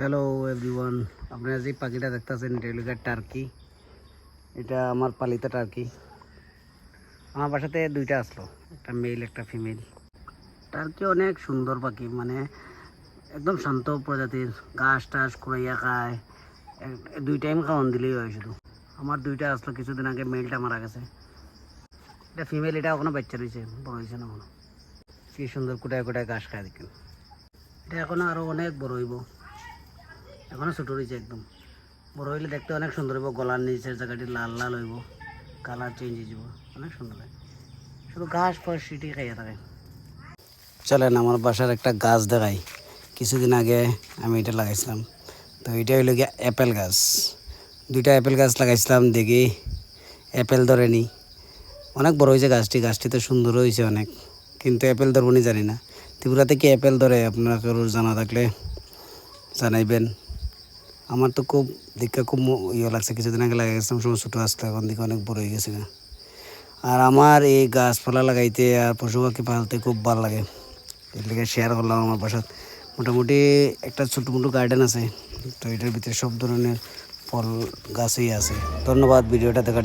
Hello everyone আপনারা যে পাখিটা দেখতেছেন, এটা হলো টার্কি এটা আমার পালিত টার্কি আমার বাসাতে দুইটা আসলো, একটা মেল একটা ফিমেল টার্কি অনেক সুন্দর পাখি মানে একদম শান্ত প্রজাতির, ঘাস টাস কুড়াইয়া খায়। দুই টাইম খাওয়ান দিলেই হয় শুধু। আমার দুইটা আসলো, কিছুদিন আগে মেলটা মারা গেছে। এটা ফিমেল এটা এখনও বাচ্চা রয়েছে, বড় হয়েছে না এখনও। কি সুন্দর কুটায় কুটায় ঘাস খায় দেখেন। এটা এখনও আরও অনেক বড় হইব। এখনও ছোট রয়েছে একদম। বড় হইলে দেখতে অনেক সুন্দর হইব, গলার নিচের জায়গাটি লাল লাল হইব, কালার চেঞ্জ হয়ে যাব, অনেক সুন্দর হয় শুধু ঘাস ফাস সিটি খাইয়া থাকে। চলেন আমার বাসার একটা গাছ দেখাই। কিছুদিন আগে আমি এটা লাগাইছিলাম। তো এটা হইল গিয়া অ্যাপেল গাছ। দুইটা অ্যাপেল গাছ লাগাইছিলাম, দেখি অ্যাপেল ধরেনি অনেক বড় হয়েছে গাছটি গাছটি তো সুন্দর হয়েছে অনেক, কিন্তু অ্যাপেল ধরবো নি জানি না। ত্রিপুরাতে কি অ্যাপেল ধরে, আপনারা কারোর জানা থাকলে জানাইবেন। আমার তো খুব দীক্ষা খুব ইয়ে লাগছে কিছুদিন আগে লাগাই গেছিলাম, সময় ছোটো আসতে এখন দিকে অনেক বড় হয়ে গেছে আর আমার এই গাছপালা লাগাইতে আর পশু পাখি পালতে খুব ভালো লাগে। এর শেয়ার করলাম আমার বাসার। মোটামুটি একটা ছোটো মোটো গার্ডেন আছে, তো এটার ভিতরে সব ধরনের ফল গাছই আছে। ধন্যবাদ ভিডিওটা দেখার